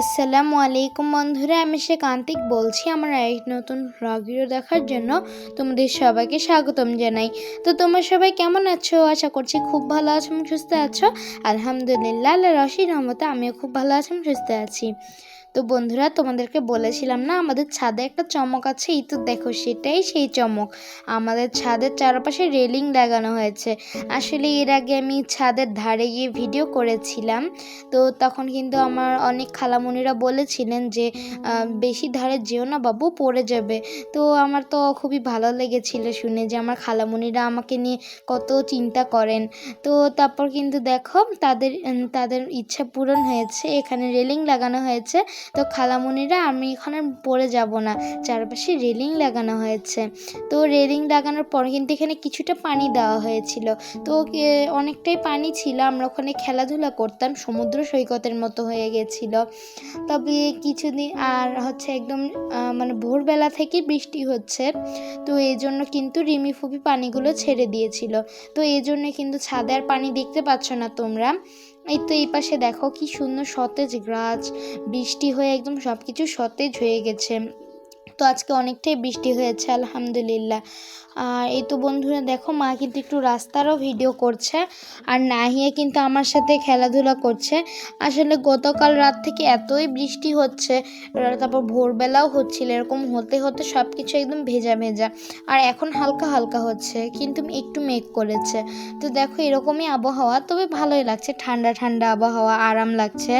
আসসালামু আলাইকুম বন্ধুরা, আমি সে কান্তিক বলছি আমার এক নতুন ভিডিও দেখার জন্য তোমাদের সবাইকে স্বাগতম জানাই। তো তোমরা সবাই কেমন আছো? আশা করছি খুব ভালো আছো এবং সুস্থ আছো। আলহামদুলিল্লাহ আল্লাহ রশি রহমতে আমিও খুব ভালো আছি এবং সুস্থ আছি। তো বন্ধুরা, তোমাদেরকে বলেছিলাম না, আমাদের ছাদে একটা চমক আছে। এই তো দেখো, সেটাই সেই চমক। আমাদের ছাদের চারপাশে রেলিং লাগানো হয়েছে। আসলে এর আগে আমি ছাদের ধারে গিয়ে ভিডিও করেছিলাম। তো তখন কিন্তু আমার অনেক খালামুনিরা বলেছিলেন যে বেশি ধারে যেও না বাবু, পড়ে যাবে। তো আমার তো খুবই ভালো লেগেছিল শুনে যে আমার খালামুনিরা আমাকে নিয়ে কত চিন্তা করেন। তো তারপর কিন্তু দেখো, তাদের তাদের ইচ্ছা পূরণ হয়েছে, এখানে রেলিং লাগানো হয়েছে। তো খালামুনিরা আমি এখানে পড়ে যাব না, চারপাশে রেলিং লাগানো হয়েছে। তো রেলিং লাগানোর পর কিন্তু এখানে কিছুটা পানি দেওয়া হয়েছিল। তো অনেকটাই পানি ছিল, আমরা ওখানে খেলাধুলা করতাম, সমুদ্র সৈকতের মতো হয়ে গেছিল। তবে কিছুদিন, আর হচ্ছে একদম মানে ভোরবেলা থেকে বৃষ্টি হচ্ছে। তো এই জন্য কিন্তু রিমি ফুপি পানিগুলো ছেড়ে দিয়েছিল। তো এই জন্য কিন্তু ছাদে আর পানি দেখতে পাচ্ছ না তোমরা। এই তো এই পাশে দেখো কি সুন্দর সতেজ গাছ, বৃষ্টি হয়ে একদম সব কিছু সতেজ হয়ে গেছে। তো আজকে অনেকটাই বৃষ্টি হয়েছে, আলহামদুলিল্লাহ। আর এই তো বন্ধুরা, দেখো মা কিন্তু একটু রাস্তারও ভিডিও করছে, আর নাহিয়া কিন্তু আমার সাথে খেলাধুলা করছে। আসলে গতকাল রাত থেকে এতই বৃষ্টি হচ্ছে তারপর ভোরবেলাও হচ্ছিল, এরকম হতে হতে সব কিছু একদম ভেজা ভেজা। আর এখন হালকা হালকা হচ্ছে, কিন্তু একটু মেঘ করেছে। তো দেখো এরকমই আবহাওয়া, তবে ভালোই লাগছে, ঠান্ডা ঠান্ডা আবহাওয়া, আরাম লাগছে।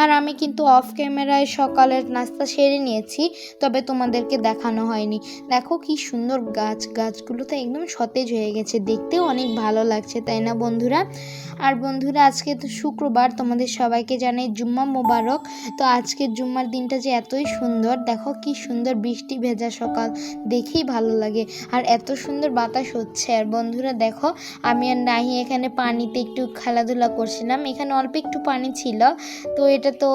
আর আমি কিন্তু অফ ক্যামেরায় সকালের নাস্তা সেরে নিয়েছি, তবে তোমাদেরকে দেখানো হয়নি। দেখো কি সুন্দর গাছ গাছগুলো তো একদম সতেজ হয়ে গেছে। দেখতেও অনেক ভালো লাগছে, তাই না বন্ধুরা? আর বন্ধুরা, আজকে তো শুক্রবার, তোমাদের সবাইকে জানাই জুম্মা মোবারক। তো আজকের জুম্মার দিনটা যে এতই সুন্দর, দেখো কি সুন্দর বৃষ্টি ভেজা সকাল, দেখেই ভালো লাগে। আর এত সুন্দর বাতাস হচ্ছে। আর বন্ধুরা, দেখো, আমি আর নাহি এখানে পানিতে একটু খেলাধুলা করছিলাম। এখানে অল্প একটু পানি ছিল। তো এটা তো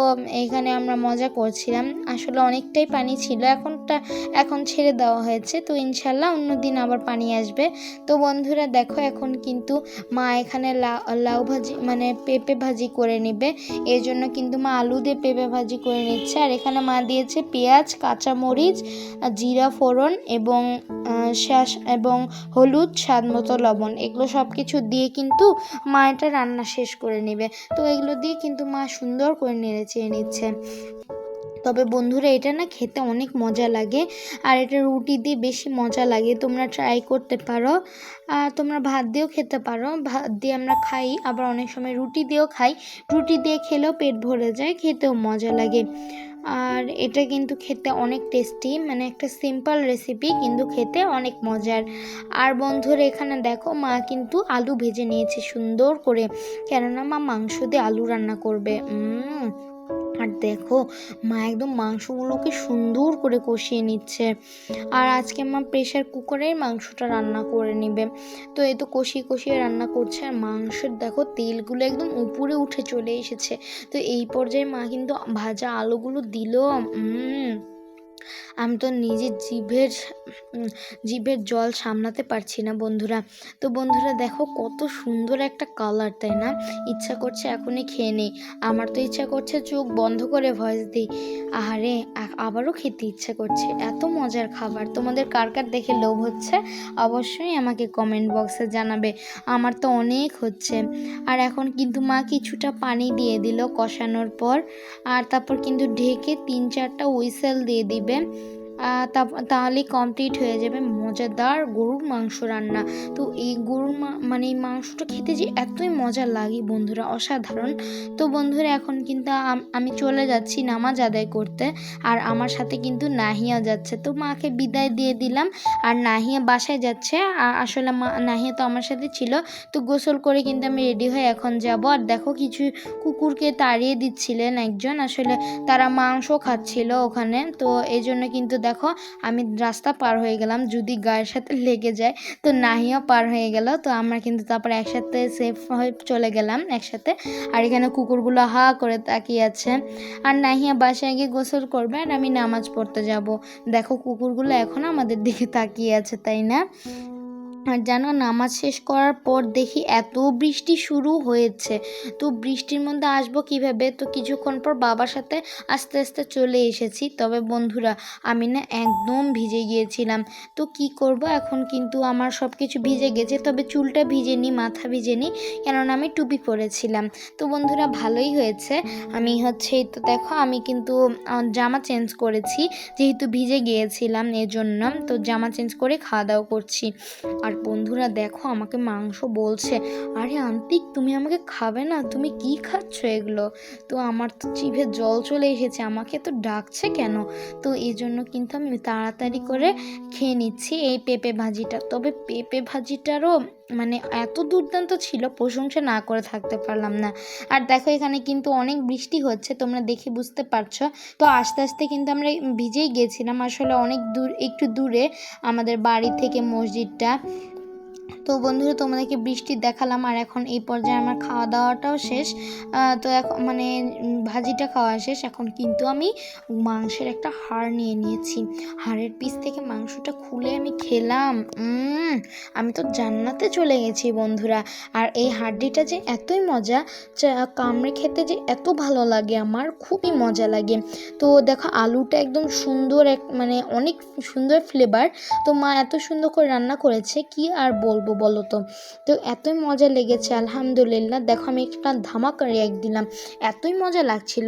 এখানে আমরা মজা করছিলাম। আসলে অনেকটাই পানি ছিল। এখনটা এখন ছেড়ে দেওয়া হয়েছে। তো ইনশাল্লাহ অন্য দিন আবার পানি আসবে। তো বন্ধুরা, দেখো এখন কিন্তু মা এখানে লাউ ভাজি মানে পেঁপে ভাজি করে নেবে। এই জন্য কিন্তু মা আলু দিয়ে পেঁপে ভাজি করে নিচ্ছে। আর এখানে মা দিয়েছে পেঁয়াজ, কাঁচামরিচ, জিরা ফোড়ন এবং শ্বাস এবং হলুদ, স্বাদ মতো লবণ। এগুলো সব কিছু দিয়ে কিন্তু মা এটা রান্না শেষ করে নেবে। তো এগুলো দিয়ে কিন্তু মা সুন্দর করে নেড়ে চেয়ে নিচ্ছে। তবে বন্ধুরা এটা না খেতে অনেক মজা লাগে। আর এটা রুটি দিয়ে বেশি মজা লাগে। তোমরা ট্রাই করতে পারো। আর তোমরা ভাত দিয়েও খেতে পারো। ভাত দিয়ে আমরা খাই, আবার অনেক সময় রুটি দিয়েও খাই। রুটি দিয়ে খেলেও পেট ভরে যায়, খেতেও মজা লাগে। আর এটা কিন্তু খেতে অনেক টেস্টি মানে একটা সিম্পল রেসিপি কিন্তু খেতে অনেক মজার। আর বন্ধুরা এখানে দেখো, মা কিন্তু আলু ভেজে নিয়েছে সুন্দর করে। কেননা মা মাংস দিয়ে আলু রান্না করবে। আর দেখো, মা একদম মাংসগুলোকে সুন্দর করে কষিয়ে নিচ্ছে। আর আজকে মা প্রেশার কুকারের মাংসটা রান্না করে নেবে। তো এই তো কষিয়ে কষিয়ে রান্না করছে, আর মাংসের দেখো তেলগুলো একদম উপরে উঠে চলে এসেছে। তো এই পর্যায়ে মা কিন্তু ভাজা আলুগুলো দিল আমি তো নিজের জিভের জিভের জল সামলাতে পারছি না বন্ধুরা। তো বন্ধুরা দেখো কত সুন্দর একটা কালার তাই না? ইচ্ছা করছে এখনই খেয়ে নেই। আমার তো ইচ্ছা করছে চোখ বন্ধ করে ভয়েস দিই। আহারে আবারও খেতে ইচ্ছা করছে। এত মজার খাবার। তোমাদের কার কার দেখে লোভ হচ্ছে? অবশ্যই আমাকে কমেন্ট বক্সে জানাবে। আমার তো অনেক হচ্ছে। আর এখন কিন্তু মা কিছুটা পানি দিয়ে দিল কষানোর পর। আর তারপর কিন্তু ঢেকে তিন চারটা উইসেল দিয়ে দিবে। আহ, তা- তাহলেই কমপ্লিট হয়ে যাবে মজাদার গরুর মাংস রান্না। তো এই গরুর মানে এই মাংসটা খেতে যে এতই মজা লাগে বন্ধুরা, অসাধারণ। তো বন্ধুরা, এখন কিন্তু আমি চলে যাচ্ছি নামাজ আদায় করতে, আর আমার সাথে কিন্তু নাহিয়া যাচ্ছে। তো মাকে বিদায় দিয়ে দিলাম, আর নাহিয়া বাসায় যাচ্ছে। আসলে মা, নাহিয়া তো আমার সাথে ছিল, তো গোসল করে কিন্তু আমি রেডি হয়ে এখন যাব। আর দেখো কিছু কুকুরকে তাড়িয়ে দিচ্ছিলেন একজন, আসলে তারা মাংস খাচ্ছিল ওখানে। তো এই জন্য কিন্তু দেখো আমি রাস্তা পার হয়ে গেলাম। যদি গায়ের সাথে লেগে যায়, তো নাহিও পার হয়ে গেল। তো আমরা কিন্তু তারপর একসাথে সেফ হয়ে চলে গেলাম, একসাথে। আর এখানে কুকুরগুলো হা করে তাকিয়ে আছে। আর নাহিয়া বাসায় গিয়ে গোসল করবে আর আমি নামাজ পড়তে যাব। দেখো, কুকুরগুলো এখন আমাদের দিকে তাকিয়ে আছে, তাই না? জানো, নামাজ শেষ করার পর দেখি এত বৃষ্টি শুরু হয়েছে। তো বৃষ্টির মধ্যে আসব কীভাবে? তো কিছুক্ষণ পর বাবার সাথে আস্তে আস্তে চলে এসেছি। তবে বন্ধুরা, আমি না একদম ভিজে গিয়েছিলাম। তো কি করব? এখন কিন্তু আমার সব কিছু ভিজে গেছে। তবে চুলটা ভিজেনি, মাথা ভিজেনি, কেননা আমি টুপি পরেছিলাম। তো বন্ধুরা, ভালোই হয়েছে। আমি হচ্ছে তো দেখো, আমি কিন্তু জামা চেঞ্জ করেছি। যেহেতু ভিজে গিয়েছিলাম, এজন্য তো জামা চেঞ্জ করে খাওয়া দাওয়া করছি। আর বন্ধুরা দেখো আমাকে মাংস বলছে, আরে আন্তিক তুমি আমাকে খাবে না, তুমি কি খাচ্ছ এগুলো? তো আমার তো জিভে জল চলে এসেছে, আমাকে তো ডাকছে কেন? তো এই জন্য কিন্তু আমি তাড়াতাড়ি করে খেয়ে নিচ্ছি এই পেঁপে ভাজিটা। তবে পেঁপে ভাজিটারও মানে এত দুর্দান্ত ছিল, প্রশংসা না করে থাকতে পারলাম না। আর দেখো এখানে কিন্তু অনেক বৃষ্টি হচ্ছে, তোমরা দেখে বুঝতে পারছ। তো আস্তে আস্তে কিন্তু আমরা ভিজেই গেছিলাম। আসলে অনেক দূর, একটু দূরে আমাদের বাড়ি থেকে মসজিদটা। তো বন্ধুরা, তোমাদেরকে বৃষ্টি দেখালাম আর এখন এই পর্যায়ে আমার খাওয়া দাওয়াটাও শেষ তো এখন মানে ভাজিটা খাওয়া শেষ। এখন কিন্তু আমি মাংসের একটা হাড় নিয়ে নিয়েছি। হাড়ের পিস থেকে মাংসটা খুলে আমি খেলাম। আমি তো জান্নাতে চলে গেছি বন্ধুরা। আর এই হাড্ডিটা যে এতই মজা কামড়ে খেতে যে এত ভালো লাগে, আমার খুবই মজা লাগে। তো দেখো, আলুটা একদম সুন্দর এক মানে অনেক সুন্দর ফ্লেভার তো মা এত সুন্দর করে রান্না করেছে, কি আর বলব বলো তো? তো এতই মজা লেগেছে, আলহামদুলিল্লাহ। দেখো আমি একটা ধামাকা রিয়াক দিলাম। এতই মজা লাগছিল।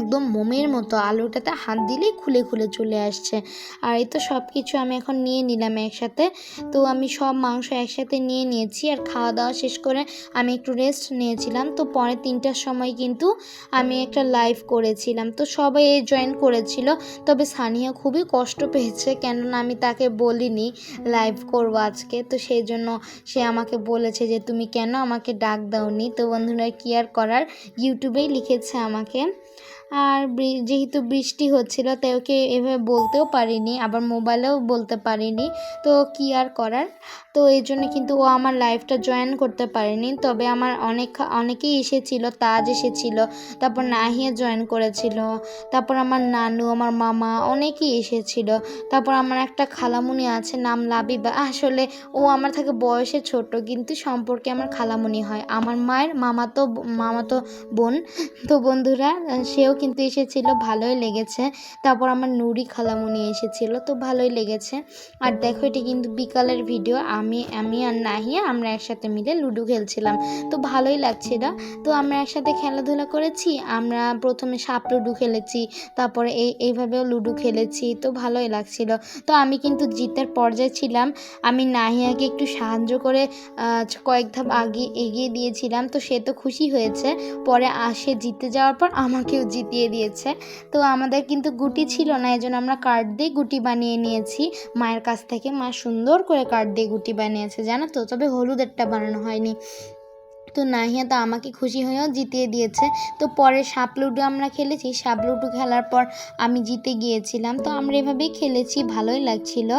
একদম মোমের মতো আলুটাতে হাত দিলেই খুলে খুলে চলে আসছে। আর এই তো সব কিছু আমি এখন নিয়ে নিলাম একসাথে। তো আমি সব মাংস একসাথে নিয়ে নিয়েছি আর খাওয়া দাওয়া শেষ করে আমি একটু রেস্ট নিয়েছিলাম। তো পরে তিনটার সময় কিন্তু আমি একটা লাইভ করেছিলাম। তো সবাই এই জয়েন করেছিল। তবে সানিয়া খুবই কষ্ট পেয়েছে কেননা আমি তাকে বলিনি লাইভ করব আজকে। তো সেই জন্য সে আমাকে বলেছে যে, তুমি কেন আমাকে ডাক দাওনি? তো বন্ধুরা, কি আর করার? ইউটিউবেই লিখেছে আমাকে। আর যেহেতু বৃষ্টি হচ্ছিল তাই ওকে এভাবে বলতেও পারিনি, আবার মোবাইলেও বলতে পারিনি। তো কি আর করার? তো এই জন্য কিন্তু ও আমার লাইফটা জয়েন করতে পারেনি। তবে আমার অনেক, অনেকেই এসেছিল, তাজ এসেছিল, তারপর নাহিয়া জয়েন করেছিল, তারপর আমার নানু, আমার মামা, অনেকেই এসেছিল। তারপর আমার একটা খালামুনি আছে, নাম লাবিবা। আসলে ও আমার থেকে বয়সে ছোট, কিন্তু সম্পর্কে আমার খালামুনি হয়। আমার মায়ের মামাতো মামাতো বোন। তো বন্ধুরা, সেও কিন্তু এসেছিল, ভালোই লেগেছে। তারপর আমার নুরি খালামুনি এসেছিল, তো ভালোই লেগেছে। আর দেখো, এটি কিন্তু বিকালের ভিডিও আমি আমি আর নাহিয়া আমরা একসাথে মিলে লুডো খেলছিলাম। তো ভালোই লাগছিল। তো আমরা একসাথে খেলাধুলা করেছি, আমরা প্রথমে সাপ লুডো খেলেছি, তারপরে এই, এইভাবেও লুডো খেলেছি, তো ভালোই লাগছিল। তো আমি কিন্তু জিতের পর্যায়ে ছিলাম। আমি নাহিয়াকে একটু সাহায্য করে কয়েক ধাপ আগে এগিয়ে দিয়েছিলাম, তো সে তো খুশি হয়েছে। পরে আসে জিতে যাওয়ার পর আমাকেও জিতিয়ে দিয়েছে। তো আমাদের কিন্তু গুটি ছিল না, এজন্য জন্য আমরা কার্ড দিয়ে গুটি বানিয়ে নিয়েছি। মায়ের কাছ থেকে মা সুন্দর করে কার্ড দিয়ে গুটি বানিয়েছে, জানো তো? তবে হলুদেরটা বানানো হয়নি। তো নাহিয়া তো আমাকে খুশি হয়েও জিতিয়ে দিয়েছে। তো পরে সাপ লুডো আমরা খেলেছি। সাপ লুডো খেলার পর আমি জিতে গিয়েছিলাম। তো আমরা এভাবেই খেলেছি, ভালোই লাগছিল।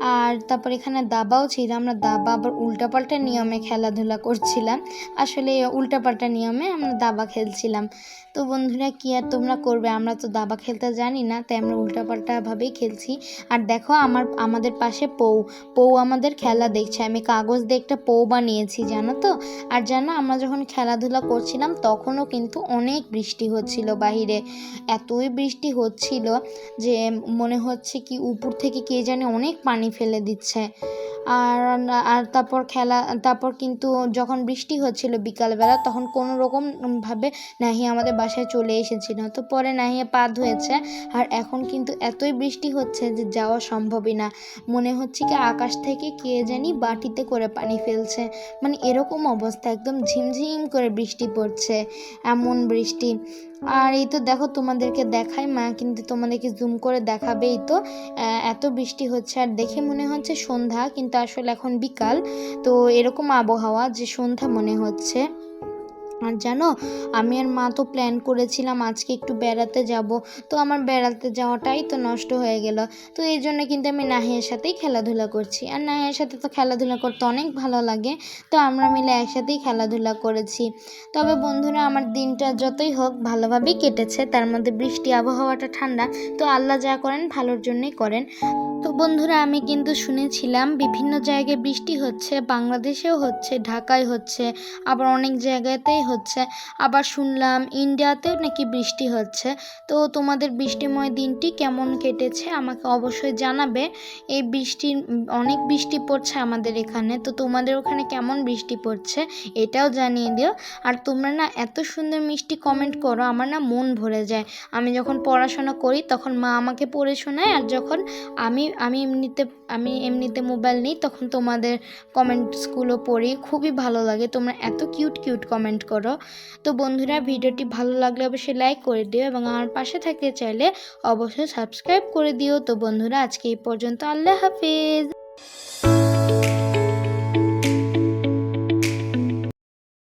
আর তারপর এখানে দাবাও ছিল। আমরা দাবা আবার উল্টাপাল্টা নিয়মে খেলাধুলা করছিলাম। আসলে উল্টাপাল্টা নিয়মে আমরা দাবা খেলছিলাম। তো বন্ধুরা, কি আর তোমরা করবে? আমরা তো দাবা খেলতে জানি না, তাই আমরা উল্টাপাল্টাভাবেই খেলছি। আর দেখো, আমার, আমাদের পাশে পৌ। পৌ আমাদের খেলা দেখছে। আমি কাগজ দিয়ে একটা পৌ বানিয়েছি, জানো তো? আর জানো আমরা যখন খেলাধুলা করছিলাম, তখনও কিন্তু অনেক বৃষ্টি হচ্ছিল বাহিরে। এতই বৃষ্টি হচ্ছিল যে মনে হচ্ছে কি উপর থেকে কে জানে অনেক পানি ফেলে দিচ্ছে। আর আর তারপর খেলা, তারপর কিন্তু যখন বৃষ্টি হচ্ছিল বিকালবেলা, তখন কোনো রকম ভাবে নাহিয়া আমাদের বাসায় চলে এসেছিল। তো পরে নাহিয়া পা ধুয়েছে। আর এখন কিন্তু এতই বৃষ্টি হচ্ছে যে যাওয়া সম্ভবই না। মনে হচ্ছে কি আকাশ থেকে কে জানি বাটিতে করে পানি ফেলছে। মানে এরকম অবস্থা, একদম ঝিমঝিম করে বৃষ্টি পড়ছে। এমন বৃষ্টি। আর এই তো দেখো তোমাদেরকে দেখাই, মা কিন্তু তোমাদেরকে জুম করে দেখাবেই তো। এত বৃষ্টি হচ্ছে আর দেখে মনে হচ্ছে সন্ধ্যা, কিন্তু আসলে এখন বিকাল। তো এরকম আবহাওয়া যে সন্ধ্যা মনে হচ্ছে। আর জানো, আমি আর মা তো প্ল্যান করেছিলাম আজকে একটু বেড়াতে যাব। তো আমার বেড়াতে যাওয়াটাই তো নষ্ট হয়ে গেল। তো এই জন্য কিন্তু আমি নাহিয়ার সাথেই খেলাধুলা করছি। আর নাহিয়ার সাথে তো খেলাধুলা করতে অনেক ভালো লাগে। তো আমরা মিলে একসাথেই খেলাধুলা করেছি। তবে বন্ধুরা, আমার দিনটা যতই হোক ভালোভাবেই কেটেছে। তার মধ্যে বৃষ্টি, আবহাওয়াটা ঠান্ডা। তো আল্লাহ যা করেন ভালোর জন্যই করেন। তো বন্ধুরা, আমি কিন্তু শুনেছিলাম বিভিন্ন জায়গায় বৃষ্টি হচ্ছে, বাংলাদেশেও হচ্ছে, ঢাকায় হচ্ছে, আবার অনেক জায়গাতেই হচ্ছে। আবার শুনলাম ইন্ডিয়াতেও নাকি বৃষ্টি হচ্ছে। তো তোমাদের বৃষ্টিময় দিনটি কেমন কেটেছে আমাকে অবশ্যই জানাবে। এই বৃষ্টি, অনেক বৃষ্টি পড়ছে আমাদের এখানে, তো তোমাদের ওখানে কেমন বৃষ্টি পড়ছে এটাও জানিয়ে দিও। আর তোমরা না এত সুন্দর মিষ্টি কমেন্ট করো, আমার না মন ভরে যায়। আমি যখন পড়াশোনা করি, তখন মা আমাকে পড়ে শোনায়, আর যখন আমি আমি এমনিতে আমি এমনিতে মোবাইল নিই, তখন তোমাদের কমেন্টসগুলো পড়ি। খুবই ভালো লাগে। তোমরা এত কিউট কিউট কমেন্ট করো। তো বন্ধুরা, ভিডিওটি ভালো লাগলে অবশ্যই লাইক করে দিও এবং আমার পাশে থাকতে চাইলে অবশ্যই সাবস্ক্রাইব করে দিও। তো বন্ধুরা, আজকে এই পর্যন্ত। আল্লাহ হাফিজ!